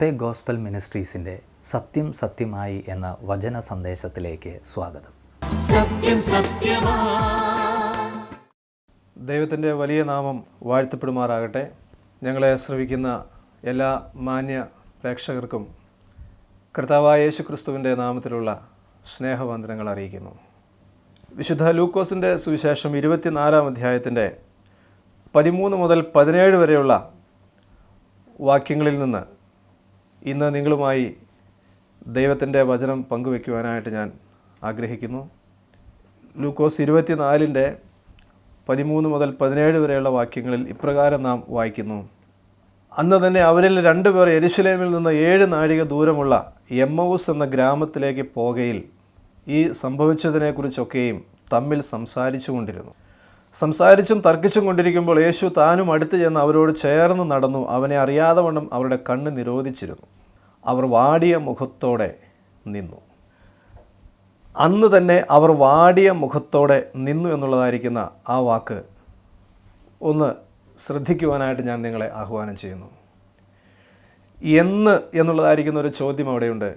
Agape gospel മിനിസ്ട്രീസിന്റെ സത്യം സത്യമായി എന്ന വചന സന്ദേശത്തിലേക്ക് സ്വാഗതം. സത്യം ദൈവത്തിന്റെ വലിയ നാമം വാഴ്ത്തപ്പെടുമാറാകട്ടെ. ഞങ്ങളെ ശ്രവിക്കുന്ന എല്ലാ മാന്യ പ്രേക്ഷകർക്കും കർത്താവായ യേശു ക്രിസ്തുവിന്റെ നാമത്തിലുള്ള സ്നേഹവന്ദനങ്ങൾ അറിയിക്കുന്നു. വിശുദ്ധ ലൂക്കോസിന്റെ സുവിശേഷം ഇരുപത്തിനാലാം അധ്യായത്തിന്റെ പതിമൂന്ന് മുതൽ പതിനേഴ് വരെയുള്ള വാക്യങ്ങളിൽ നിന്ന് ഇന്ന് നിങ്ങളുമായി ദൈവത്തിന്റെ വചനം പങ്കുവെക്കുവാനായിട്ട് ഞാൻ ആഗ്രഹിക്കുന്നു. ലൂക്കോസ് ഇരുപത്തിനാലിന്റെ പതിമൂന്ന് മുതൽ പതിനേഴ് വരെയുള്ള വാക്യങ്ങളിൽ ഇപ്രകാരം നാം വായിക്കുന്നു. അന്ന് തന്നെ അവരിൽ രണ്ടുപേർ എരുശലേമിൽ നിന്ന് ഏഴ് നാഴിക ദൂരമുള്ള എമ്മൌസ് എന്ന ഗ്രാമത്തിലേക്ക് പോകയിൽ ഈ സംഭവിച്ചതിനെക്കുറിച്ചൊക്കെയും തമ്മിൽ സംസാരിച്ചു കൊണ്ടിരുന്നു സംസാരിച്ചും തർക്കിച്ചും കൊണ്ടിരിക്കുമ്പോൾ യേശു താനും അടുത്ത് ചെന്ന് അവരോട് ചേർന്ന് നടന്നു. അവനെ അറിയാതെ വണ്ണം അവരുടെ കണ്ണ് നിരോധിച്ചിരുന്നു. അവർ വാടിയ മുഖത്തോടെ നിന്നു. അന്ന് തന്നെ അവർ വാടിയ മുഖത്തോടെ നിന്നു എന്നുള്ളതായിരിക്കുന്ന ആ വാക്ക് ഒന്ന് ശ്രദ്ധിക്കുവാനായിട്ട് ഞാൻ നിങ്ങളെ ആഹ്വാനം ചെയ്യുന്നു. എന്ന് എന്നുള്ളതായിരിക്കുന്ന ഒരു ചോദ്യം അവിടെയുണ്ട്.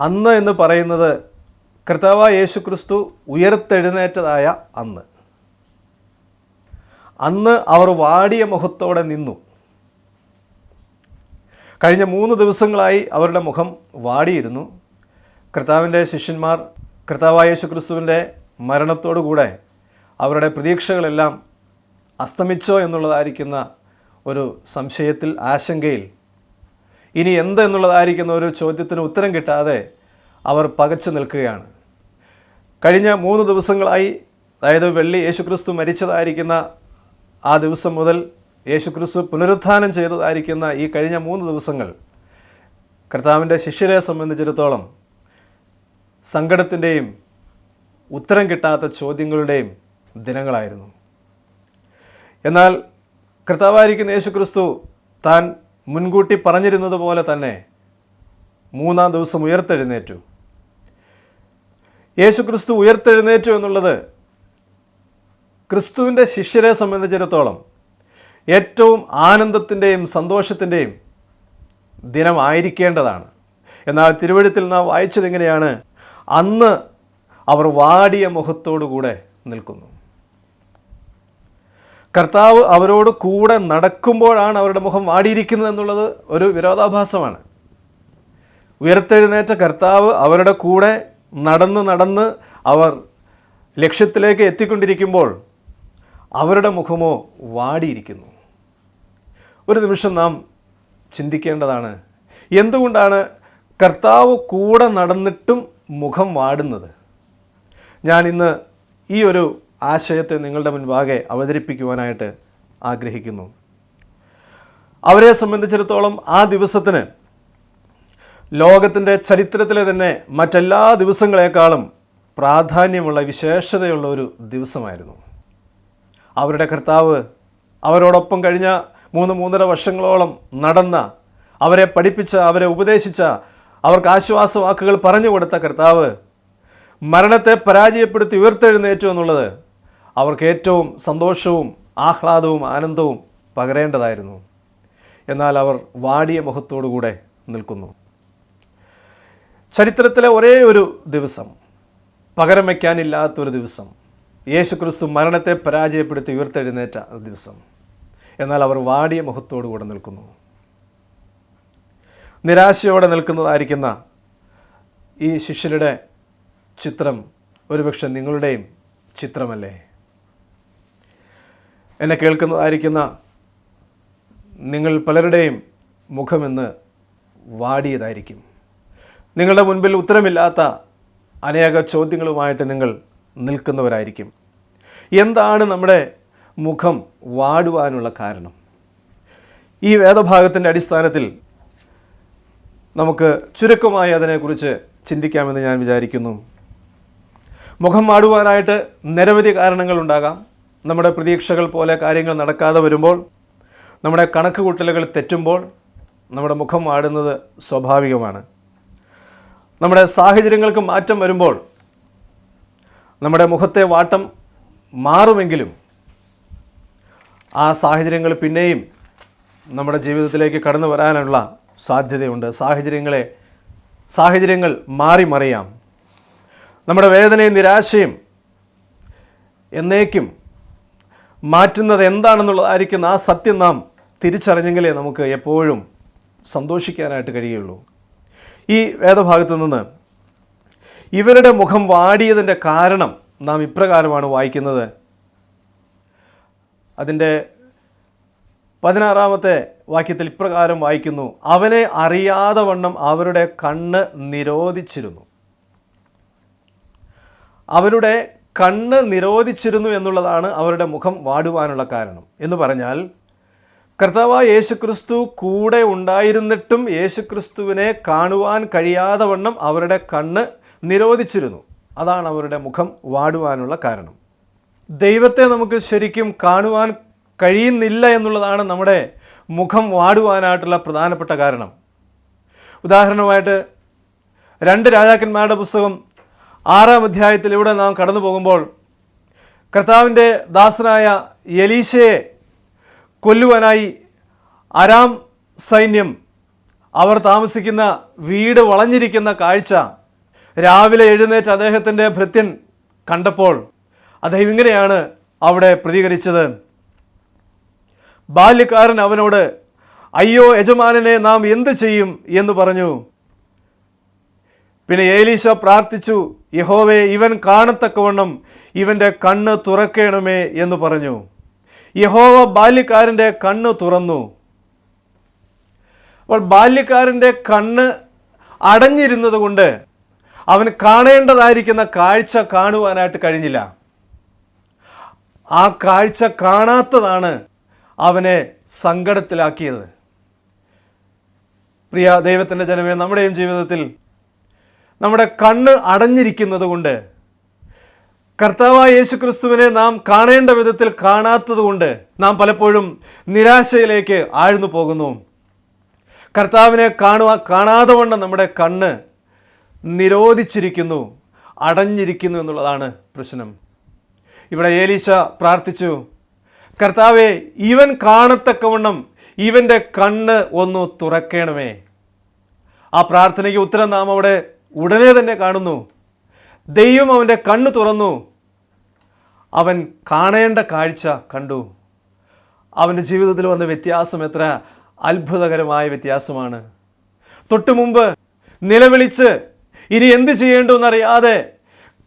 അന്ന് എന്ന് പറയുന്നത് കർത്താവായ യേശു ക്രിസ്തു ഉയർത്തെഴുന്നേറ്റതായ അന്ന്. അന്ന് അവർ വാടിയ മുഖത്തോടെ നിന്നു. കഴിഞ്ഞ മൂന്ന് ദിവസങ്ങളായി അവരുടെ മുഖം വാടിയിരുന്നു. കർത്താവിന്റെ ശിഷ്യന്മാർ കർത്താവായ യേശു ക്രിസ്തുവിന്റെ മരണത്തോടുകൂടെ അവരുടെ പ്രതീക്ഷകളെല്ലാം അസ്തമിച്ചോ എന്നുള്ളതായിരിക്കുന്ന ഒരു സംശയത്തിൽ ആശങ്കയിൽ. ഇനി എന്ത് എന്നുള്ളതായിരിക്കുന്ന ഒരു ചോദ്യത്തിന് ഉത്തരം കിട്ടാതെ അവർ പകച്ചു നിൽക്കുകയാണ്. കഴിഞ്ഞ മൂന്ന് ദിവസങ്ങളായി അതായത് വെള്ളി യേശുക്രിസ്തു മരിച്ചതായിരിക്കുന്ന ആ ദിവസം മുതൽ യേശുക്രിസ്തു പുനരുത്ഥാനം ചെയ്തതായിരിക്കുന്ന ഈ കഴിഞ്ഞ മൂന്ന് ദിവസങ്ങൾ കർത്താവിന്റെ ശിഷ്യരെ സംബന്ധിച്ചിടത്തോളം സങ്കടത്തിന്റെയും ഉത്തരം കിട്ടാത്ത ചോദ്യങ്ങളുടെയും ദിനങ്ങളായിരുന്നു. എന്നാൽ കർത്താവായിരിക്കുന്ന യേശുക്രിസ്തു താൻ മുൻകൂട്ടി പറഞ്ഞിരുന്നത് പോലെ തന്നെ മൂന്നാം ദിവസം ഉയർത്തെഴുന്നേറ്റു. യേശുക്രിസ്തു ഉയർത്തെഴുന്നേറ്റു എന്നുള്ളത് ക്രിസ്തുവിന്റെ ശിഷ്യരെ സംബന്ധിച്ചിടത്തോളം ഏറ്റവും ആനന്ദത്തിന്റെയും സന്തോഷത്തിന്റെയും ദിനമായിരിക്കേണ്ടതാണ്. എന്നാൽ തിരുവഴുത്തിൽ നാം വായിച്ചത് എങ്ങനെയാണ്? അന്ന് അവർ വാടിയ മുഖത്തോടുകൂടെ നിൽക്കുന്നു. കർത്താവ് അവരോട് കൂടെ നടക്കുമ്പോഴാണ് അവരുടെ മുഖം വാടിയിരിക്കുന്നത് എന്നുള്ളത് ഒരു വിരോധാഭാസമാണ്. ഉയർത്തെഴുന്നേറ്റ കർത്താവ് അവരുടെ കൂടെ നടന്ന് നടന്ന് അവർ ലക്ഷ്യത്തിലേക്ക് എത്തിക്കൊണ്ടിരിക്കുമ്പോൾ അവരുടെ മുഖമോ വാടിയിരിക്കുന്നു. ഒരു നിമിഷം നാം ചിന്തിക്കേണ്ടതാണ് എന്തുകൊണ്ടാണ് കർത്താവ് കൂടെ നടന്നിട്ടും മുഖം വാടുന്നത്? ഞാൻ ഇന്ന് ഈ ഒരു ആശയത്തെ നിങ്ങളുടെ മുൻപാകെ അവതരിപ്പിക്കുവാനായിട്ട് ആഗ്രഹിക്കുന്നു. അവരെ സംബന്ധിച്ചിടത്തോളം ആ ദിവസത്തിന് ലോകത്തിന്റെ ചരിത്രത്തിലെ തന്നെ മറ്റെല്ലാ ദിവസങ്ങളെക്കാളും പ്രാധാന്യമുള്ള വിശേഷതയുള്ള ഒരു ദിവസമായിരുന്നു. അവരുടെ കർത്താവ് അവരോടൊപ്പം കഴിഞ്ഞ മൂന്ന് മൂന്നര വർഷങ്ങളോളം നടന്ന അവരെ പഠിപ്പിച്ച അവരെ ഉപദേശിച്ച അവർക്ക് ആശ്വാസവാക്കുകൾ പറഞ്ഞു കൊടുത്ത കർത്താവ് മരണത്തെ പരാജയപ്പെടുത്തി ഉയർത്തെഴുന്നേറ്റു എന്നുള്ളത് അവർക്ക് ഏറ്റവും സന്തോഷവും ആഹ്ലാദവും ആനന്ദവും പകരേണ്ടതായിരുന്നു. എന്നാൽ അവർ വാടിയ മുഖത്തോടുകൂടെ നിൽക്കുന്നു. ചരിത്രത്തിലെ ഒരേ ഒരു ദിവസം പകരം വയ്ക്കാനില്ലാത്തൊരു ദിവസം യേശുക്രിസ്തു മരണത്തെ പരാജയപ്പെടുത്തി ഉയർത്തെഴുന്നേറ്റ ദിവസം. എന്നാൽ അവർ വാടിയ മുഖത്തോടുകൂടെ നിൽക്കുന്നു. നിരാശയോടെ നിൽക്കുന്നതായിരിക്കുന്ന ഈ ശിഷ്യരുടെ ചിത്രം ഒരുപക്ഷെ നിങ്ങളുടെയും ചിത്രമല്ലേ? എന്നെ കേൾക്കുന്നതായിരിക്കുന്ന നിങ്ങൾ പലരുടെയും മുഖമെന്ന് വാടിയതായിരിക്കും. നിങ്ങളുടെ മുൻപിൽ ഉത്തരമില്ലാത്ത അനേക ചോദ്യങ്ങളുമായിട്ട് നിങ്ങൾ നിൽക്കുന്നവരായിരിക്കും. എന്താണ് നമ്മുടെ മുഖം വാടുവാനുള്ള കാരണം? ഈ വേദഭാഗത്തിന്റെ അടിസ്ഥാനത്തിൽ നമുക്ക് ചുരുക്കമായി അതിനെക്കുറിച്ച് ചിന്തിക്കാമെന്ന് ഞാൻ വിചാരിക്കുന്നു. മുഖം വാടുവാനായിട്ട് നിരവധി കാരണങ്ങളുണ്ടാകാം. നമ്മുടെ പ്രതീക്ഷകൾ പോലെ കാര്യങ്ങൾ നടക്കാതെ വരുമ്പോൾ നമ്മുടെ കണക്ക് കൂട്ടലുകൾ തെറ്റുമ്പോൾ നമ്മുടെ മുഖം വാടുന്നത് സ്വാഭാവികമാണ്. നമ്മുടെ സാഹചര്യങ്ങൾക്ക് മാറ്റം വരുമ്പോൾ നമ്മുടെ മുഖത്തെ വാട്ടം മാറുമെങ്കിലും ആ സാഹചര്യങ്ങൾ പിന്നെയും നമ്മുടെ ജീവിതത്തിലേക്ക് കടന്നു വരാനുള്ള സാധ്യതയുണ്ട്. സാഹചര്യങ്ങളെ സാഹചര്യങ്ങൾ മാറി മറിയാം. നമ്മുടെ വേദനയും നിരാശയും എന്നേക്കും മാറ്റുന്നത് എന്താണെന്നുള്ളതായിരിക്കുന്ന ആ സത്യം നാം തിരിച്ചറിഞ്ഞെങ്കിലേ നമുക്ക് എപ്പോഴും സന്തോഷിക്കാനായിട്ട് കഴിയുള്ളൂ ഈ വേദഭാഗത്തു നിന്ന് ഇവരുടെ മുഖം വാടിയതിന്റെ കാരണം നാം ഇപ്രകാരമാണ് വായിക്കുന്നത്. അതിന്റെ പതിനാറാമത്തെ വാക്യത്തിൽ ഇപ്രകാരം വായിക്കുന്നു അവനെ അറിയാതെ വണ്ണം അവരുടെ കണ്ണ് നിരോധിച്ചിരുന്നു. അവരുടെ കണ്ണ് നിരോധിച്ചിരുന്നു എന്നുള്ളതാണ് അവരുടെ മുഖം വാടുവാനുള്ള കാരണം. എന്ന് പറഞ്ഞാൽ കർത്താവായ യേശുക്രിസ്തു കൂടെ ഉണ്ടായിരുന്നിട്ടും യേശുക്രിസ്തുവിനെ കാണുവാൻ കഴിയാതെ വണ്ണം അവരുടെ കണ്ണ് നിരോധിച്ചിരുന്നു. അതാണ് അവരുടെ മുഖം വാടുവാനുള്ള കാരണം. ദൈവത്തെ നമുക്ക് ശരിക്കും കാണുവാൻ കഴിയുന്നില്ല എന്നുള്ളതാണ് നമ്മുടെ മുഖം വാടുവാനായിട്ടുള്ള പ്രധാനപ്പെട്ട കാരണം. ഉദാഹരണമായിട്ട് രണ്ട് രാജാക്കന്മാരുടെ പുസ്തകം ആറാം അധ്യായത്തിലൂടെ നാം കടന്നു പോകുമ്പോൾ കർത്താവിന്റെ ദാസനായ എലീശയെ കൊല്ലുവാനായി അരാം സൈന്യം അവർ താമസിക്കുന്ന വീട് വളഞ്ഞിരിക്കുന്ന കാഴ്ച രാവിലെ എഴുന്നേറ്റ് അദ്ദേഹത്തിന്റെ ഭൃത്യൻ കണ്ടപ്പോൾ അദ്ദേഹം ഇങ്ങനെയാണ് അവിടെ പ്രതികരിച്ചത്. ബാല്യക്കാരൻ അവനോട് അയ്യോ യജമാനനെ നാം എന്ത് ചെയ്യും? എന്ന് പറഞ്ഞു. പിന്നെ ഏലീശ പ്രാർത്ഥിച്ചു യഹോവേ ഇവൻ കാണത്തക്കവണ്ണം ഇവന്റെ കണ്ണ് തുറക്കണമേ എന്ന് പറഞ്ഞു. യഹോവ ബാല്യക്കാരന്റെ കണ്ണ് തുറന്നു. അപ്പോൾ ബാല്യക്കാരന്റെ കണ്ണ് അടഞ്ഞിരുന്നത് കൊണ്ട് അവൻ കാണേണ്ടതായിരിക്കുന്ന കാഴ്ച കാണുവാനായിട്ട് കഴിഞ്ഞില്ല. ആ കാഴ്ച കാണാത്തതാണ് അവനെ സങ്കടത്തിലാക്കിയത്. പ്രിയ ദൈവത്തിന്റെ ജനമേ നമ്മുടെയും ജീവിതത്തിൽ നമ്മുടെ കണ്ണ് അടഞ്ഞിരിക്കുന്നത് കൊണ്ട് കർത്താവായ യേശു ക്രിസ്തുവിനെ നാം കാണേണ്ട വിധത്തിൽ കാണാത്തതുകൊണ്ട് നാം പലപ്പോഴും നിരാശയിലേക്ക് ആഴ്ന്നു പോകുന്നു. കർത്താവിനെ കാണുവാ കാണാതെ വണ്ണം നമ്മുടെ കണ്ണ് നിരോധിച്ചിരിക്കുന്നു അടഞ്ഞിരിക്കുന്നു എന്നുള്ളതാണ് പ്രശ്നം. ഇവിടെ ഏലീശ പ്രാർത്ഥിച്ചു കർത്താവെ ഇവൻ കാണത്തക്കവണ്ണം ഇവന്റെ കണ്ണ് ഒന്ന് തുറക്കണമേ. ആ പ്രാർത്ഥനയ്ക്ക് ഉത്തരം നാം അവിടെ ഉടനെ തന്നെ കാണുന്നു. ദൈവം അവന്റെ കണ്ണ് തുറന്നു അവൻ കാണേണ്ട കാഴ്ച കണ്ടു. അവന്റെ ജീവിതത്തിൽ വന്ന വ്യത്യാസം എത്ര അത്ഭുതകരമായ വ്യത്യാസമാണ്. തൊട്ടു മുമ്പ് നിലവിളിച്ച് ഇനി എന്ത് ചെയ്യേണ്ടു എന്നറിയാതെ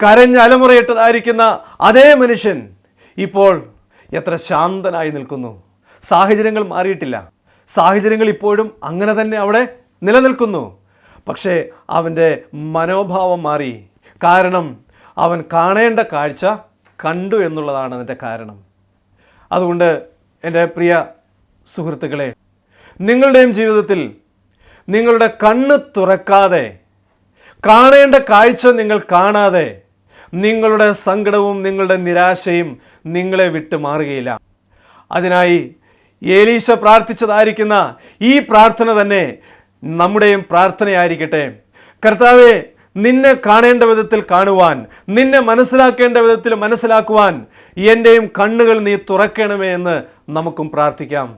കരഞ്ഞ് അലമുറയിട്ടതായിരിക്കുന്ന അതേ മനുഷ്യൻ ഇപ്പോൾ എത്ര ശാന്തനായി നിൽക്കുന്നു. സാഹചര്യങ്ങൾ മാറിയിട്ടില്ല. സാഹചര്യങ്ങൾ ഇപ്പോഴും അങ്ങനെ തന്നെ അവിടെ നിലനിൽക്കുന്നു. പക്ഷേ അവന്റെ മനോഭാവം മാറി. കാരണം അവൻ കാണേണ്ട കാഴ്ച കണ്ടു എന്നുള്ളതാണ് അതിന്റെ കാരണം. അതുകൊണ്ട് എന്റെ പ്രിയ സുഹൃത്തുക്കളെ നിങ്ങളുടെയും ജീവിതത്തിൽ നിങ്ങളുടെ കണ്ണ് തുറക്കാതെ കാണേണ്ട കാഴ്ച നിങ്ങൾ കാണാതെ നിങ്ങളുടെ സങ്കടവും നിങ്ങളുടെ നിരാശയും നിങ്ങളെ വിട്ടു മാറുകയില്ല. അതിനായി ഏലീശ പ്രാർത്ഥിച്ചതായിരിക്കുന്ന ഈ പ്രാർത്ഥന തന്നെ നമ്മുടെയും പ്രാർത്ഥനയായിരിക്കട്ടെ. കർത്താവെ നിന്നെ കാണേണ്ട വിധത്തിൽ കാണുവാൻ നിന്നെ മനസ്സിലാക്കേണ്ട വിധത്തിൽ മനസ്സിലാക്കുവാൻ എന്റെയും കണ്ണുകൾ നീ തുറക്കണമേ എന്ന് നമുക്കും പ്രാർത്ഥിക്കാം.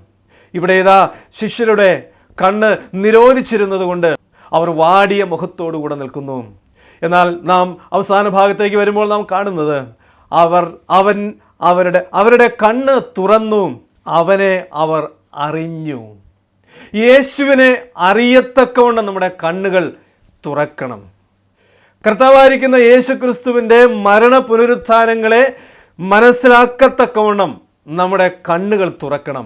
ഇവിടെ ഇതാ ശിഷ്യരുടെ കണ്ണ് നിരോധിച്ചിരുന്നത് കൊണ്ട് അവർ വാടിയ മുഖത്തോടു കൂടെ നിൽക്കുന്നു. എന്നാൽ നാം അവസാന ഭാഗത്തേക്ക് വരുമ്പോൾ നാം കാണുന്നത് അവർ അവൻ അവരുടെ അവരുടെ കണ്ണ് തുറന്നു അവനെ അവർ അറിഞ്ഞു. യേശുവിനെ അറിയത്തക്കവണ്ണം നമ്മുടെ കണ്ണുകൾ തുറക്കണം. കർത്താവായിരിക്കുന്ന യേശു ക്രിസ്തുവിന്റെ മരണ പുനരുത്ഥാനങ്ങളെ മനസ്സിലാക്കത്തക്കവണ്ണം നമ്മുടെ കണ്ണുകൾ തുറക്കണം.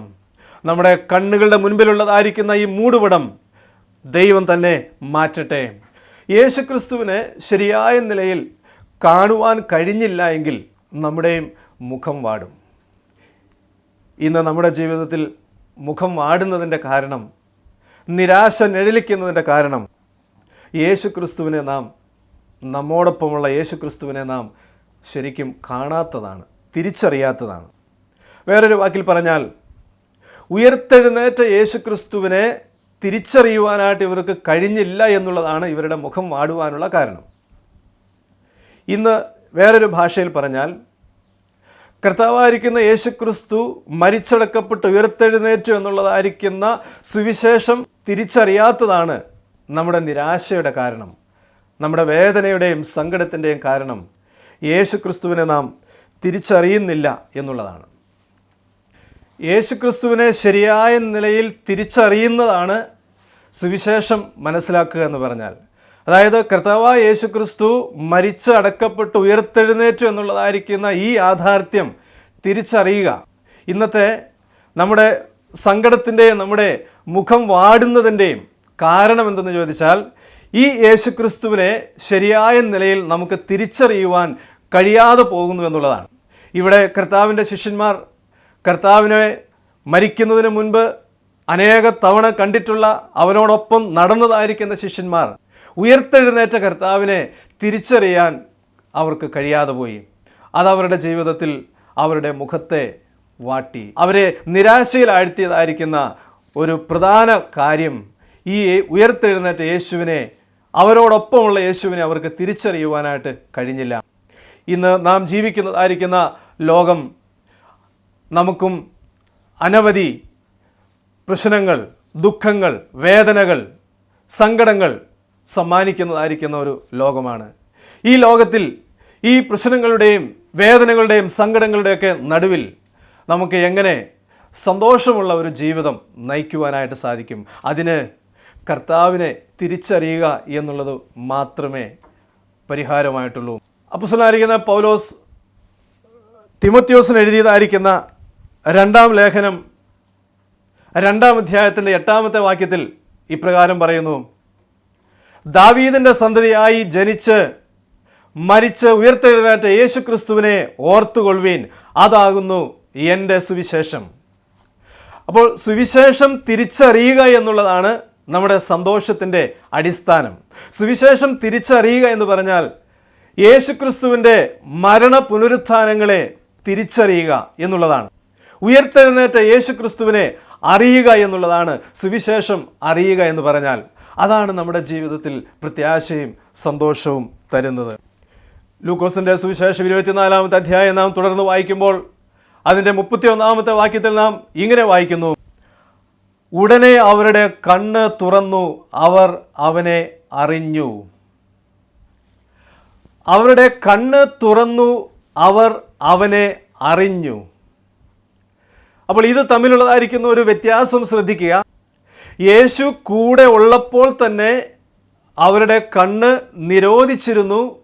നമ്മുടെ കണ്ണുകളുടെ മുൻപിലുള്ളതായിരിക്കുന്ന ഈ മൂടുപടം ദൈവം തന്നെ മാറ്റട്ടെ. യേശുക്രിസ്തുവിനെ ശരിയായ നിലയിൽ കാണുവാൻ കഴിഞ്ഞില്ല എങ്കിൽ നമ്മുടെയും മുഖം വാടും. ഇന്ന് നമ്മുടെ ജീവിതത്തിൽ മുഖം വാടുന്നതിന്റെ കാരണം നിരാശ നിഴലിക്കുന്നതിന്റെ കാരണം യേശുക്രിസ്തുവിനെ നാം നമ്മോടൊപ്പമുള്ള യേശു ക്രിസ്തുവിനെ നാം ശരിക്കും കാണാത്തതാണ് തിരിച്ചറിയാത്തതാണ്. വേറൊരു വാക്കിൽ പറഞ്ഞാൽ ഉയർത്തെഴുന്നേറ്റ യേശു ക്രിസ്തുവിനെ തിരിച്ചറിയുവാനായിട്ട് ഇവർക്ക് കഴിഞ്ഞില്ല എന്നുള്ളതാണ് ഇവരുടെ മുഖം വാടുവാനുള്ള കാരണം. ഇന്ന് വേറൊരു ഭാഷയിൽ പറഞ്ഞാൽ കർത്താവായിരിക്കുന്ന യേശു ക്രിസ്തു മരിച്ചടക്കപ്പെട്ട് ഉയർത്തെഴുന്നേറ്റു എന്നുള്ളതായിരിക്കുന്ന സുവിശേഷം തിരിച്ചറിയാത്തതാണ് നമ്മുടെ നിരാശയുടെ കാരണം. നമ്മുടെ വേദനയുടെയും സങ്കടത്തിന്റെയും കാരണം യേശുക്രിസ്തുവിനെ നാം തിരിച്ചറിയുന്നില്ല എന്നുള്ളതാണ്. യേശുക്രിസ്തുവിനെ ശരിയായ നിലയിൽ തിരിച്ചറിയുന്നതാണ് സുവിശേഷം മനസ്സിലാക്കുക എന്ന് പറഞ്ഞാൽ. അതായത് കർത്താവായ യേശുക്രിസ്തു മരിച്ച് അടക്കപ്പെട്ട് ഉയർത്തെഴുന്നേറ്റു എന്നുള്ളതായിരിക്കുന്ന ഈ യാഥാർത്ഥ്യം തിരിച്ചറിയുക. ഇന്നത്തെ നമ്മുടെ സങ്കടത്തിന്റെയും നമ്മുടെ മുഖം വാടുന്നതിന്റെയും കാരണം എന്തെന്ന് ചോദിച്ചാൽ ഈ യേശുക്രിസ്തുവിനെ ശരിയായ നിലയിൽ നമുക്ക് തിരിച്ചറിയുവാൻ കഴിയാതെ പോകുന്നു എന്നുള്ളതാണ്. ഇവിടെ കർത്താവിന്റെ ശിഷ്യന്മാർ കർത്താവിനെ മരിക്കുന്നതിന് മുൻപ് അനേക തവണ കണ്ടിട്ടുള്ള അവനോടൊപ്പം നടന്നതായിരിക്കുന്ന ശിഷ്യന്മാർ ഉയർത്തെഴുന്നേറ്റ കർത്താവിനെ തിരിച്ചറിയാൻ അവർക്ക് കഴിയാതെ പോയി. അതവരുടെ ജീവിതത്തിൽ അവരുടെ മുഖത്തെ വാട്ടി. അവരെ നിരാശയിലാഴ്ത്തിയതായിരിക്കുന്ന ഒരു പ്രധാന കാര്യം ഈ ഉയർത്തെഴുന്നേറ്റ യേശുവിനെ അവരോടൊപ്പമുള്ള യേശുവിനെ അവർക്ക് തിരിച്ചറിയുവാനായിട്ട് കഴിഞ്ഞില്ല. ഇന്ന് നാം ജീവിക്കുന്നതായിരിക്കുന്ന ലോകം നമുക്കും അനവധി പ്രശ്നങ്ങൾ ദുഃഖങ്ങൾ വേദനകൾ സങ്കടങ്ങൾ സമ്മാനിക്കുന്നതായിരിക്കുന്ന ഒരു ലോകമാണ്. ഈ ലോകത്തിൽ ഈ പ്രശ്നങ്ങളുടെയും വേദനകളുടെയും സങ്കടങ്ങളുടെയൊക്കെ നടുവിൽ നമുക്ക് എങ്ങനെ സന്തോഷമുള്ള ഒരു ജീവിതം നയിക്കുവാനായിട്ട് സാധിക്കും? അതിന് കർത്താവിനെ തിരിച്ചറിയുക എന്നുള്ളത് മാത്രമേ പരിഹാരമായിട്ടുള്ളൂ. അപ്പുസലായിരിക്കുന്ന പൗലോസ് തിമത്യോസിന് എഴുതിയതായിരിക്കുന്ന രണ്ടാം ലേഖനം രണ്ടാം അധ്യായത്തിന്റെ എട്ടാമത്തെ വാക്യത്തിൽ ഇപ്രകാരം പറയുന്നു ദാവീദിന്റെ സന്തതിയായി ജനിച്ച് മരിച്ച് ഉയർത്തെഴുന്നേറ്റ യേശു ക്രിസ്തുവിനെ ഓർത്തുകൊള്ളുവീൻ. അതാകുന്നു എന്റെ സുവിശേഷം. അപ്പോൾ സുവിശേഷം തിരിച്ചറിയുക എന്നുള്ളതാണ് നമ്മുടെ സന്തോഷത്തിന്റെ അടിസ്ഥാനം. സുവിശേഷം തിരിച്ചറിയുക എന്ന് പറഞ്ഞാൽ യേശുക്രിസ്തുവിന്റെ മരണ പുനരുത്ഥാനങ്ങളെ തിരിച്ചറിയുക എന്നുള്ളതാണ്. ഉയർത്തെഴുന്നേറ്റ യേശുക്രിസ്തുവിനെ അറിയുക എന്നുള്ളതാണ് സുവിശേഷം അറിയുക എന്ന് പറഞ്ഞാൽ. അതാണ് നമ്മുടെ ജീവിതത്തിൽ പ്രത്യാശയും സന്തോഷവും തരുന്നത്. ലൂക്കോസിന്റെ സുവിശേഷം ഇരുപത്തിനാലാമത്തെ അധ്യായം നാം തുടർന്ന് വായിക്കുമ്പോൾ അതിന്റെ മുപ്പത്തി ഒന്നാമത്തെ വാക്യത്തിൽ നാം ഇങ്ങനെ വായിക്കുന്നു. ഉടനെ അവരുടെ കണ്ണ് തുറന്നു അവർ അവനെ അറിഞ്ഞു. അവരുടെ കണ്ണ് തുറന്നു അവർ അവനെ അറിഞ്ഞു. അപ്പോൾ ഇത് തമ്മിലുള്ളതായിരിക്കുന്ന ഒരു വ്യത്യാസം ശ്രദ്ധിക്കുക. യേശു കൂടെ ഉള്ളപ്പോൾ തന്നെ അവരുടെ കണ്ണ് നിരോധിച്ചിരുന്നു.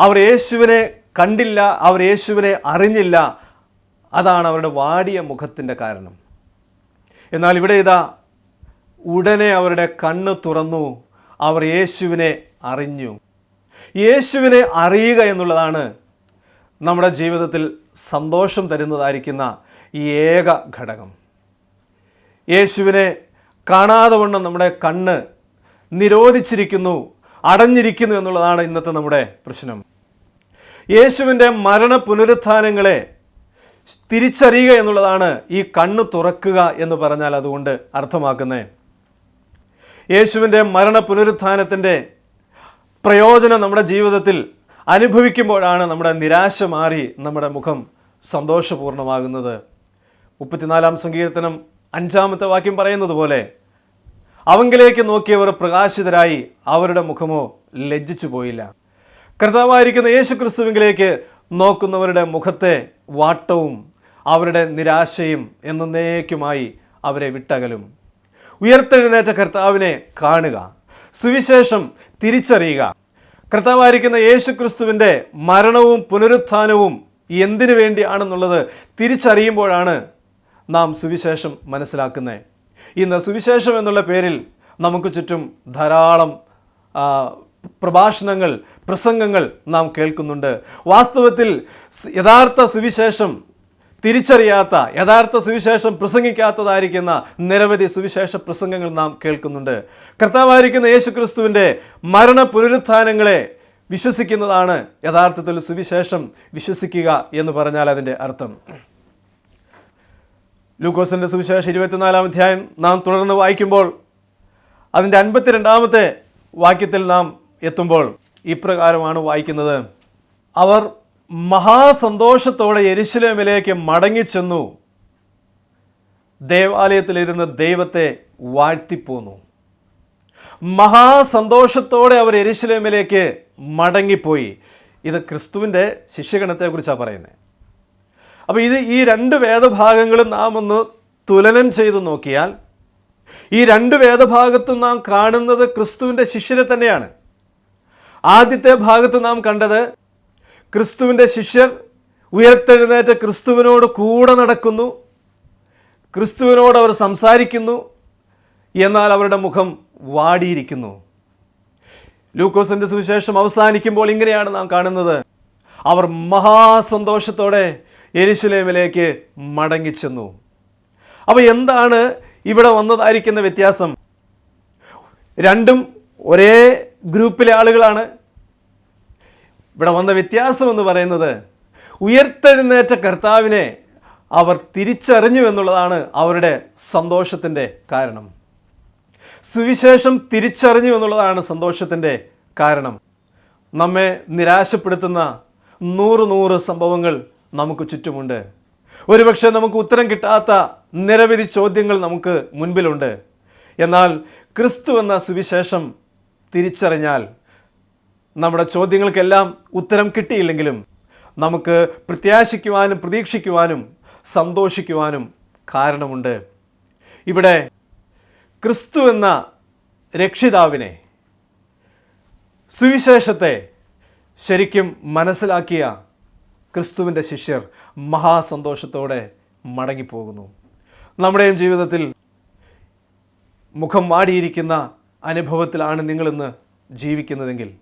അവർ യേശുവിനെ കണ്ടില്ല അവർ യേശുവിനെ അറിഞ്ഞില്ല. അതാണ് അവരുടെ വാടിയ മുഖത്തിന്റെ കാരണം. എന്നാൽ ഇവിടെ ഇതാ ഉടനെ അവരുടെ കണ്ണ് തുറന്നു. അവർ യേശുവിനെ അറിഞ്ഞു. യേശുവിനെ അറിയുക എന്നുള്ളതാണ് നമ്മുടെ ജീവിതത്തിൽ സന്തോഷം തരുന്നതായിരിക്കുന്ന ഈ ഏക ഘടകം. യേശുവിനെ കാണാതെ വണ്ണം നമ്മുടെ കണ്ണ് നിരോധിച്ചിരിക്കുന്നു അടഞ്ഞിരിക്കുന്നു എന്നുള്ളതാണ് ഇന്നത്തെ നമ്മുടെ പ്രശ്നം. യേശുവിന്റെ മരണ പുനരുത്ഥാനങ്ങളെ തിരിച്ചറിയുക എന്നുള്ളതാണ് ഈ കണ്ണ് തുറക്കുക എന്ന് പറഞ്ഞാൽ അതുകൊണ്ട് അർത്ഥമാക്കുന്നത്. യേശുവിന്റെ മരണ പുനരുത്ഥാനത്തിന്റെ പ്രയോജനം നമ്മുടെ ജീവിതത്തിൽ അനുഭവിക്കുമ്പോഴാണ് നമ്മുടെ നിരാശ മാറി നമ്മുടെ മുഖം സന്തോഷപൂർണമാകുന്നത് മുപ്പത്തിനാലാം സങ്കീർത്തനം അഞ്ചാമത്തെ വാക്യം പറയുന്നത് പോലെ അവങ്കിലേക്ക് നോക്കിയവർ പ്രകാശിതരായി അവരുടെ മുഖമോ ലജ്ജിച്ചു പോയില്ല കർത്താവായിരിക്കുന്ന യേശു ക്രിസ്തുവിങ്കിലേക്ക് നോക്കുന്നവരുടെ മുഖത്തെ വാട്ടവും അവരുടെ നിരാശയും എന്നേക്കുമായി അവരെ വിട്ടകലും. ഉയർത്തെഴുന്നേറ്റ കർത്താവിനെ കാണുക. സുവിശേഷം തിരിച്ചറിയുക. കർത്താവായിരിക്കുന്ന യേശു ക്രിസ്തുവിന്റെ മരണവും പുനരുത്ഥാനവും എന്തിനു വേണ്ടിയാണെന്നുള്ളത് തിരിച്ചറിയുമ്പോഴാണ് നാം സുവിശേഷം മനസ്സിലാക്കുന്നത്. ഇന്ന് സുവിശേഷം എന്നുള്ള പേരിൽ നമുക്ക് ചുറ്റും ധാരാളം പ്രഭാഷണങ്ങൾ പ്രസംഗങ്ങൾ നാം കേൾക്കുന്നുണ്ട്. വാസ്തവത്തിൽ യഥാർത്ഥ സുവിശേഷം തിരിച്ചറിയാത്ത യഥാർത്ഥ സുവിശേഷം പ്രസംഗിക്കാത്തതായിരിക്കുന്ന നിരവധി സുവിശേഷ പ്രസംഗങ്ങൾ നാം കേൾക്കുന്നുണ്ട്. കർത്താവായിരിക്കുന്ന യേശു ക്രിസ്തുവിന്റെ മരണ പുനരുത്ഥാനങ്ങളെ വിശ്വസിക്കുന്നതാണ് യഥാർത്ഥത്തിൽ സുവിശേഷം വിശ്വസിക്കുക എന്ന് പറഞ്ഞാൽ അതിന്റെ അർത്ഥം. ലൂക്കോസിന്റെ സുവിശേഷം ഇരുപത്തിനാലാം അധ്യായം നാം തുടർന്ന് വായിക്കുമ്പോൾ അതിന്റെ അൻപത്തിരണ്ടാമത്തെ വാക്യത്തിൽ നാം എത്തുമ്പോൾ ഇപ്രകാരമാണ് വായിക്കുന്നത്. അവർ മഹാസന്തോഷത്തോടെ എരിശിലേമിലേക്ക് മടങ്ങിച്ചെന്നു. ദേവാലയത്തിലിരുന്ന് ദൈവത്തെ വാഴ്ത്തിപ്പോന്നു. മഹാസന്തോഷത്തോടെ അവർ എരിശിലേമിലേക്ക് മടങ്ങിപ്പോയി. ഇത് ക്രിസ്തുവിന്റെ ശിഷ്യഗണത്തെക്കുറിച്ചാണ് പറയുന്നത്. അപ്പോൾ ഇത് ഈ രണ്ട് വേദഭാഗങ്ങളും നാം ഒന്ന് തുലനം ചെയ്ത് നോക്കിയാൽ ഈ രണ്ട് വേദഭാഗത്തും നാം കാണുന്നത് ക്രിസ്തുവിന്റെ ശിഷ്യരെ തന്നെയാണ്. ആദ്യത്തെ ഭാഗത്ത് നാം കണ്ടത് ക്രിസ്തുവിന്റെ ശിഷ്യർ ഉയർത്തെഴുന്നേറ്റ ക്രിസ്തുവിനോട് കൂടെ നടക്കുന്നു. ക്രിസ്തുവിനോട് അവർ സംസാരിക്കുന്നു. എന്നാൽ അവരുടെ മുഖം വാടിയിരിക്കുന്നു. ലൂക്കോസിന്റെ സുവിശേഷം അവസാനിക്കുമ്പോൾ ഇങ്ങനെയാണ് നാം കാണുന്നത്. അവർ മഹാസന്തോഷത്തോടെ എരിശുലേമിലേക്ക് മടങ്ങിച്ചെന്നു. അപ്പോൾ എന്താണ് ഇവിടെ വന്നതായിരിക്കുന്ന വ്യത്യാസം? രണ്ടും ഒരേ ഗ്രൂപ്പിലെ ആളുകളാണ്. ഇവിടെ വന്ന വ്യത്യാസം എന്ന് പറയുന്നത് ഉയർത്തെഴുന്നേറ്റ കർത്താവിനെ അവർ തിരിച്ചറിഞ്ഞു എന്നുള്ളതാണ് അവരുടെ സന്തോഷത്തിന്റെ കാരണം. സുവിശേഷം തിരിച്ചറിഞ്ഞു എന്നുള്ളതാണ് സന്തോഷത്തിന്റെ കാരണം. നമ്മെ നിരാശപ്പെടുത്തുന്ന നൂറ് നൂറ് സംഭവങ്ങൾ നമുക്ക് ചുറ്റുമുണ്ട്. ഒരുപക്ഷെ നമുക്ക് ഉത്തരം കിട്ടാത്ത നിരവധി ചോദ്യങ്ങൾ നമുക്ക് മുൻപിലുണ്ട്. എന്നാൽ ക്രിസ്തു എന്ന സുവിശേഷം തിരിച്ചറിഞ്ഞാൽ നമ്മുടെ ചോദ്യങ്ങൾക്കെല്ലാം ഉത്തരം കിട്ടിയില്ലെങ്കിലും നമുക്ക് പ്രത്യാശിക്കുവാനും പ്രതീക്ഷിക്കുവാനും സന്തോഷിക്കുവാനും കാരണമുണ്ട്. ഇവിടെ ക്രിസ്തു എന്ന രക്ഷിതാവിനെ സുവിശേഷത്തെ ശരിക്കും മനസ്സിലാക്കിയ ക്രിസ്തുവിന്റെ ശിഷ്യർ മഹാസന്തോഷത്തോടെ മടങ്ങിപ്പോകുന്നു. നമ്മുടെയും ജീവിതത്തിൽ മുഖം വാടിയിരിക്കുന്ന അനുഭവത്തിലാണ് നിങ്ങളിന്ന് ജീവിക്കുന്നതെങ്കിൽ.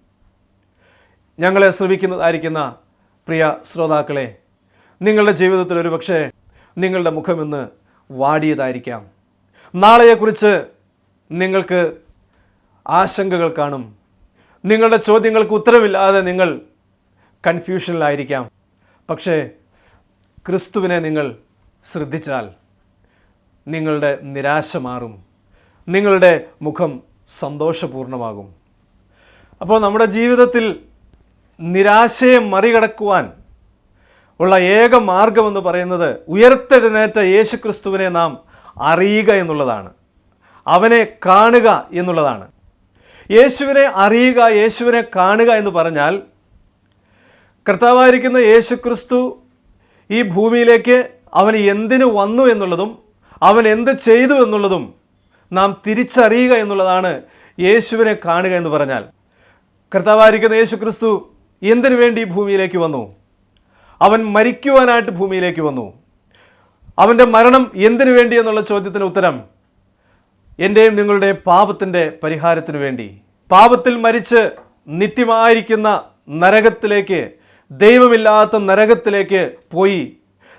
ഞങ്ങളെ ശ്രമിക്കുന്നതായിരിക്കുന്ന പ്രിയ ശ്രോതാക്കളെ നിങ്ങളുടെ ജീവിതത്തിൽ ഒരു പക്ഷേ നിങ്ങളുടെ മുഖമിന്ന് വാടിയതായിരിക്കാം. നാളെയെക്കുറിച്ച് നിങ്ങൾക്ക് ആശങ്കകൾ കാണും. നിങ്ങളുടെ ചോദ്യങ്ങൾക്ക് ഉത്തരമില്ലാതെ നിങ്ങൾ കൺഫ്യൂഷനിലായിരിക്കാം. പക്ഷേ ക്രിസ്തുവിനെ നിങ്ങൾ ശ്രദ്ധിച്ചാൽ നിങ്ങളുടെ നിരാശ മാറും. നിങ്ങളുടെ മുഖം സന്തോഷപൂർണമാകും അപ്പോൾ നമ്മുടെ ജീവിതത്തിൽ നിരാശയെ മറികടക്കുവാൻ ഉള്ള ഏക മാർഗമെന്ന് പറയുന്നത് ഉയർത്തെഴുന്നേറ്റ യേശു ക്രിസ്തുവിനെ നാം അറിയുക എന്നുള്ളതാണ്. അവനെ കാണുക എന്നുള്ളതാണ്. യേശുവിനെ അറിയുക യേശുവിനെ കാണുക എന്ന് പറഞ്ഞാൽ കർത്താവായിരിക്കുന്ന യേശു ക്രിസ്തു ഈ ഭൂമിയിലേക്ക് അവൻ എന്തിനു വന്നു എന്നുള്ളതും അവൻ എന്ത് ചെയ്തു എന്നുള്ളതും നാം തിരിച്ചറിയുക എന്നുള്ളതാണ് യേശുവിനെ കാണുക എന്ന് പറഞ്ഞാൽ. കർത്താവായിരിക്കുന്ന യേശു ക്രിസ്തു എന്തിനു വേണ്ടി ഭൂമിയിലേക്ക് വന്നു? അവൻ മരിക്കുവാനായിട്ട് ഭൂമിയിലേക്ക് വന്നു. അവന്റെ മരണം എന്തിനു വേണ്ടി എന്നുള്ള ചോദ്യത്തിന് ഉത്തരം എന്റെയും നിങ്ങളുടെ പാപത്തിന്റെ പരിഹാരത്തിനു വേണ്ടി. പാപത്തിൽ മരിച്ച് നിത്യമായിരിക്കുന്ന നരകത്തിലേക്ക് ദൈവമില്ലാത്ത നരകത്തിലേക്ക് പോയി.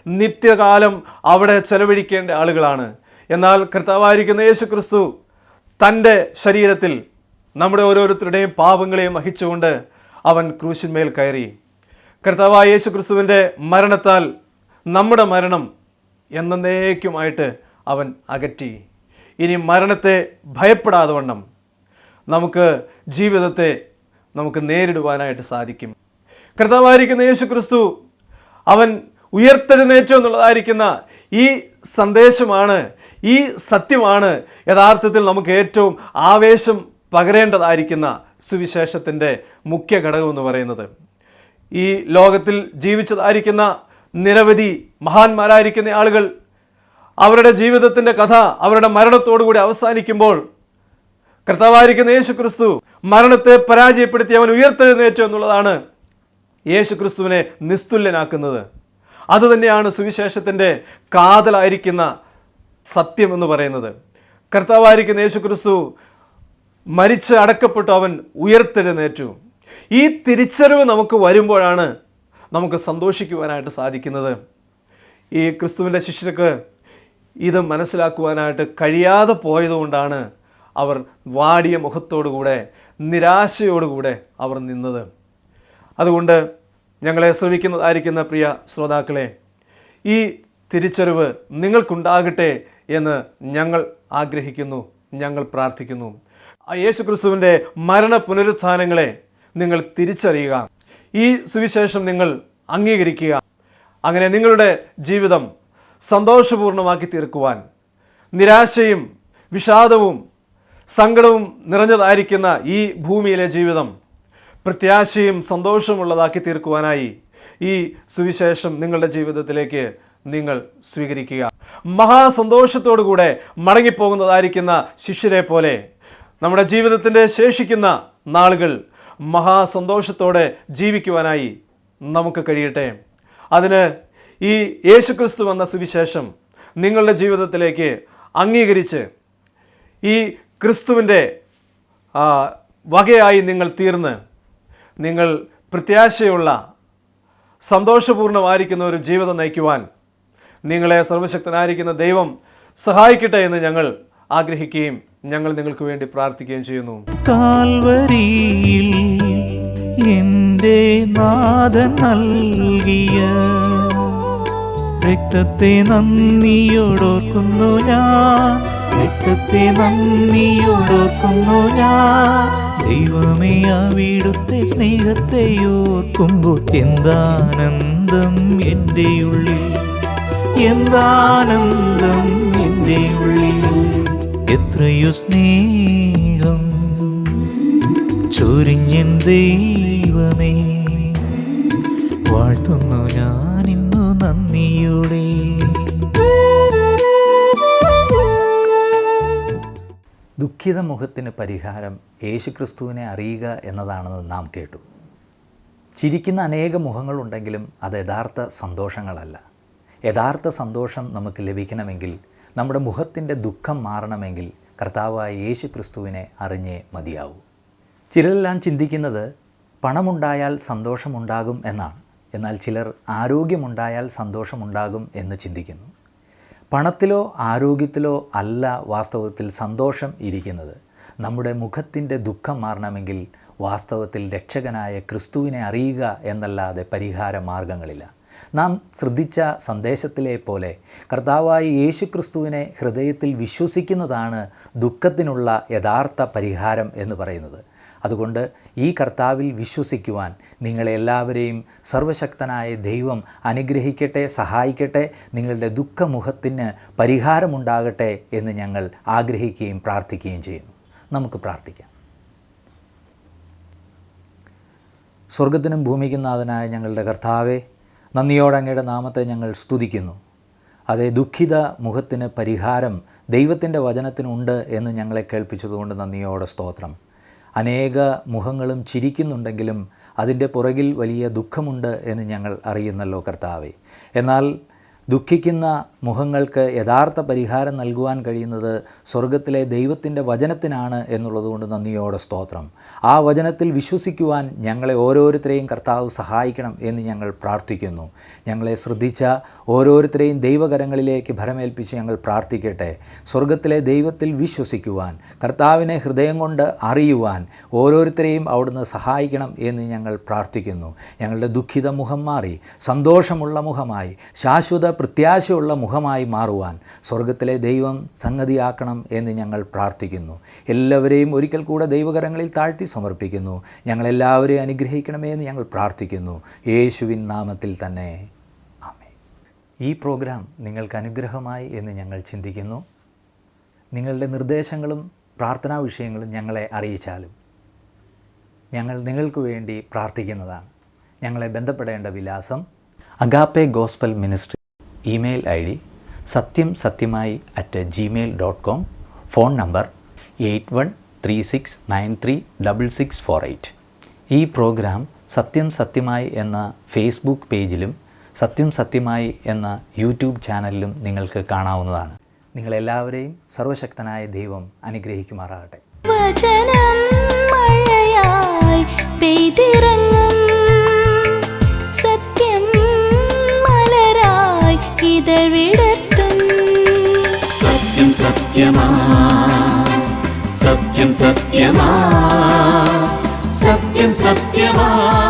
നിത്യകാലം അവിടെ ചെലവഴിക്കേണ്ട ആളുകളാണ് എന്നാൽ കർത്താവായിരിക്കുന്ന യേശു ക്രിസ്തു തന്റെ ശരീരത്തിൽ നമ്മുടെ ഓരോരുത്തരുടെയും പാപങ്ങളെയും വഹിച്ചുകൊണ്ട് അവൻ ക്രൂശിന്മേൽ കയറി. കർത്താവായ യേശു ക്രിസ്തുവിന്റെ മരണത്താൽ നമ്മുടെ മരണം എന്നേക്കുമായിട്ട് അവൻ അകറ്റി. ഇനി മരണത്തെ ഭയപ്പെടാതെ വണ്ണം നമുക്ക് ജീവിതത്തെ നമുക്ക് നേരിടുവാനായിട്ട് സാധിക്കും. കർത്താവായിരിക്കുന്ന യേശു ക്രിസ്തു അവൻ ഉയർത്തെഴുന്നേറ്റു എന്നുള്ളതായിരിക്കുന്ന ഈ സന്ദേശമാണ് ഈ സത്യമാണ് യഥാർത്ഥത്തിൽ നമുക്ക് ഏറ്റവും ആവേശം പകരേണ്ടതായിരിക്കുന്ന സുവിശേഷത്തിന്റെ മുഖ്യ ഘടകം എന്ന് പറയുന്നത്. ഈ ലോകത്തിൽ ജീവിച്ചതായിരിക്കുന്ന നിരവധി മഹാന്മാരായിരിക്കുന്ന ആളുകൾ അവരുടെ ജീവിതത്തിന്റെ കഥ അവരുടെ മരണത്തോടുകൂടി അവസാനിക്കുമ്പോൾ കർത്താവായിരിക്കുന്ന യേശു ക്രിസ്തു മരണത്തെ പരാജയപ്പെടുത്തി അവൻ ഉയർത്തെഴുന്നേറ്റു എന്നുള്ളതാണ് യേശു ക്രിസ്തുവിനെ നിസ്തുല്യനാക്കുന്നത് അതുതന്നെയാണ് സുവിശേഷത്തിന്റെ കാതലായിരിക്കുന്ന സത്യം എന്ന് പറയുന്നത്. കർത്താവായിരിക്കുന്ന യേശുക്രിസ്തു മരിച്ച് അടക്കപ്പെട്ടു അവൻ ഉയർത്തെഴുന്നേറ്റു. ഈ തിരിച്ചറിവ് നമുക്ക് വരുമ്പോഴാണ് നമുക്ക് സന്തോഷിക്കുവാനായിട്ട് സാധിക്കുന്നത്. ഈ ക്രിസ്തുവിന്റെ ശിഷ്യർക്ക് ഇത് മനസ്സിലാക്കുവാനായിട്ട് കഴിയാതെ പോയതുകൊണ്ടാണ് അവർ വാടിയ മുഖത്തോടുകൂടെ നിരാശയോടുകൂടെ അവർ നിന്നത്. അതുകൊണ്ട് ഞങ്ങളെ ശ്രമിക്കുന്നതായിരിക്കുന്ന പ്രിയ ശ്രോതാക്കളെ ഈ തിരിച്ചറിവ് നിങ്ങൾക്കുണ്ടാകട്ടെ എന്ന് ഞങ്ങൾ ആഗ്രഹിക്കുന്നു ഞങ്ങൾ പ്രാർത്ഥിക്കുന്നു. ആ യേശു ക്രിസ്തുവിന്റെ മരണ പുനരുത്ഥാനങ്ങളെ നിങ്ങൾ തിരിച്ചറിയുക. ഈ സുവിശേഷം നിങ്ങൾ അംഗീകരിക്കുക. അങ്ങനെ നിങ്ങളുടെ ജീവിതം സന്തോഷപൂർണമാക്കി തീർക്കുവാൻ നിരാശയും വിഷാദവും സങ്കടവും നിറഞ്ഞതായിരിക്കുന്ന ഈ ഭൂമിയിലെ ജീവിതം പ്രത്യാശയും സന്തോഷമുള്ളതാക്കി തീർക്കുവാനായി ഈ സുവിശേഷം നിങ്ങളുടെ ജീവിതത്തിലേക്ക് നിങ്ങൾ സ്വീകരിക്കുക. മഹാസന്തോഷത്തോടുകൂടെ മടങ്ങിപ്പോകുന്നതായിരിക്കുന്ന ശിഷ്യരെ പോലെ നമ്മുടെ ജീവിതത്തിന്റെ ശേഷിക്കുന്ന നാളുകൾ മഹാസന്തോഷത്തോടെ ജീവിക്കുവാനായി നമുക്ക് കഴിയട്ടെ. അതിന് ഈ യേശുക്രിസ്തു എന്ന സുവിശേഷം നിങ്ങളുടെ ജീവിതത്തിലേക്ക് അംഗീകരിച്ച് ഈ ക്രിസ്തുവിന്റെ വകയായി നിങ്ങൾ തീർന്ന് നിങ്ങൾ പ്രത്യാശയുള്ള സന്തോഷപൂർണമായിരിക്കുന്ന ഒരു ജീവിതം നയിക്കുവാൻ നിങ്ങളെ സർവശക്തനായിരിക്കുന്ന ദൈവം സഹായിക്കട്ടെ എന്ന് ഞങ്ങൾ ആഗ്രഹിക്കുകയും ഞങ്ങൾ നിങ്ങൾക്ക് വേണ്ടി പ്രാർത്ഥിക്കുകയും ചെയ്യുന്നു. കാൽവരിയിൽ എന്റെ നാഥൻ നൽകിയ രക്തത്തെ നന്ദിയോടോർക്കുന്നു ഞാൻ. രക്തത്തെ നന്ദിയോടോർക്കുന്നു ഞാൻ. ദൈവമേ അവിടുത്തെ സ്നേഹത്തെ ഓർക്കുമ്പോൾ എന്താനന്ദം എന്റെ ഉള്ളിൽ എന്താനന്ദം എന്റെ ഉള്ളിൽ? എത്രയോ സ്നേഹം ചൊരിഞ്ഞൻ ദൈവമേ. വാഴ്ത്തുന്നു ഞാൻ ഇന്നു നന്ദിയോടെ. ദുഃഖിത മുഖത്തിന് പരിഹാരം യേശുക്രിസ്തുവിനെ അറിയുക എന്നതാണെന്ന് നാം കേട്ടു. ചിരിക്കുന്ന അനേക മുഖങ്ങളുണ്ടെങ്കിലും അത് യഥാർത്ഥ സന്തോഷങ്ങളല്ല. യഥാർത്ഥ സന്തോഷം നമുക്ക് ലഭിക്കണമെങ്കിൽ നമ്മുടെ മുഖത്തിന്റെ ദുഃഖം മാറണമെങ്കിൽ കർത്താവായ യേശു ക്രിസ്തുവിനെ അറിഞ്ഞേ മതിയാവൂ. ചിലരെല്ലാം ചിന്തിക്കുന്നത് പണമുണ്ടായാൽ സന്തോഷമുണ്ടാകും എന്നാണ്. എന്നാൽ ചിലർ ആരോഗ്യമുണ്ടായാൽ സന്തോഷമുണ്ടാകും എന്ന് ചിന്തിക്കുന്നു. പണത്തിലോ ആരോഗ്യത്തിലോ അല്ല വാസ്തവത്തിൽ സന്തോഷം ഇരിക്കുന്നത്. നമ്മുടെ മുഖത്തിന്റെ ദുഃഖം മാറണമെങ്കിൽ വാസ്തവത്തിൽ രക്ഷകനായ ക്രിസ്തുവിനെ അറിയുക എന്നല്ലാതെ പരിഹാര മാർഗങ്ങളില്ല. നാം ശ്രദ്ധിച്ച സന്ദേശത്തിലെ പോലെ കർത്താവായ യേശു ക്രിസ്തുവിനെ ഹൃദയത്തിൽ വിശ്വസിക്കുന്നതാണ് ദുഃഖത്തിനുള്ള യഥാർത്ഥ പരിഹാരം എന്ന് പറയുന്നത്. അതുകൊണ്ട് ഈ കർത്താവിൽ വിശ്വസിക്കുവാൻ നിങ്ങളെല്ലാവരെയും സർവശക്തനായ ദൈവം അനുഗ്രഹിക്കട്ടെ സഹായിക്കട്ടെ നിങ്ങളുടെ ദുഃഖമുഖത്തിന് പരിഹാരമുണ്ടാകട്ടെ എന്ന് ഞങ്ങൾ ആഗ്രഹിക്കുകയും പ്രാർത്ഥിക്കുകയും ചെയ്യുന്നു. നമുക്ക് പ്രാർത്ഥിക്കാം. സ്വർഗത്തിനും ഭൂമിക്കും നാഥനായ ഞങ്ങളുടെ കർത്താവെ നന്ദിയോടെ അങ്ങയുടെ നാമത്തെ ഞങ്ങൾ സ്തുതിക്കുന്നു. അതേ ദുഃഖിത മുഖത്തിന് പരിഹാരം ദൈവത്തിന്റെ വചനത്തിനുണ്ട് എന്ന് ഞങ്ങളെ കേൾപ്പിച്ചതുകൊണ്ട് നന്ദിയോടെ സ്തോത്രം. അനേക മുഖങ്ങളും ചിരിക്കുന്നുണ്ടെങ്കിലും അതിന്റെ പുറകിൽ വലിയ ദുഃഖമുണ്ട് എന്ന് ഞങ്ങൾ അറിയുന്നല്ലോ കർത്താവെ. എന്നാൽ ദുഃഖിക്കുന്ന മുഖങ്ങൾക്ക് യഥാർത്ഥ പരിഹാരം നൽകുവാൻ കഴിയുന്നത് സ്വർഗത്തിലെ ദൈവത്തിന്റെ വചനത്തിനാണ് എന്നുള്ളതുകൊണ്ട് നന്ദിയോടെ സ്തോത്രം. ആ വചനത്തിൽ വിശ്വസിക്കുവാൻ ഞങ്ങളെ ഓരോരുത്തരെയും കർത്താവ് സഹായിക്കണം എന്ന് ഞങ്ങൾ പ്രാർത്ഥിക്കുന്നു. ഞങ്ങളെ ശ്രദ്ധിച്ച ഓരോരുത്തരെയും ദൈവകരങ്ങളിലേക്ക് ഭരമേൽപ്പിച്ച് ഞങ്ങൾ പ്രാർത്ഥിക്കട്ടെ. സ്വർഗത്തിലെ ദൈവത്തിൽ വിശ്വസിക്കുവാൻ കർത്താവിനെ ഹൃദയം കൊണ്ട് അറിയുവാൻ ഓരോരുത്തരെയും അവിടുന്ന് സഹായിക്കണം എന്ന് ഞങ്ങൾ പ്രാർത്ഥിക്കുന്നു. ഞങ്ങളുടെ ദുഃഖിത മുഖം മാറി സന്തോഷമുള്ള മുഖമായി ശാശ്വത പ്രത്യാശയുള്ള മുഖമായി മാറുവാൻ സ്വർഗത്തിലെ ദൈവം സംഗതിയാക്കണം എന്ന് ഞങ്ങൾ പ്രാർത്ഥിക്കുന്നു. എല്ലാവരെയും ഒരിക്കൽ കൂടെ ദൈവകരങ്ങളിൽ താഴ്ത്തി സമർപ്പിക്കുന്നു. ഞങ്ങളെല്ലാവരെയും അനുഗ്രഹിക്കണമേ എന്ന് ഞങ്ങൾ പ്രാർത്ഥിക്കുന്നു. യേശുവിൻ നാമത്തിൽ തന്നെ. ആമേ ഈ പ്രോഗ്രാം നിങ്ങൾക്ക് അനുഗ്രഹമായി എന്ന് ഞങ്ങൾ ചിന്തിക്കുന്നു. നിങ്ങളുടെ നിർദ്ദേശങ്ങളും പ്രാർത്ഥനാ വിഷയങ്ങളും ഞങ്ങളെ അറിയിച്ചാലും ഞങ്ങൾ നിങ്ങൾക്ക് വേണ്ടി പ്രാർത്ഥിക്കുന്നതാണ്. ഞങ്ങളെ ബന്ധപ്പെടേണ്ട വിലാസം Agape Gospel Ministry email I D സത്യം സത്യമായി at Gmail dot com phone number eight one three six nine three double six four eight. ഈ പ്രോഗ്രാം സത്യം സത്യമായി എന്ന ഫേസ്ബുക്ക് പേജിലും സത്യം സത്യമായി എന്ന യൂട്യൂബ് ചാനലിലും നിങ്ങൾക്ക് കാണാവുന്നതാണ്. നിങ്ങളെല്ലാവരെയും സർവശക്തനായ ദൈവം അനുഗ്രഹിക്കുമാറാകട്ടെ. വചനം മഴയായി പെയ്തിറങ്ങും വിടർത്തും സത്യം സത്യമാ. സത്യം സത്യമാ. സത്യം സത്യമാ.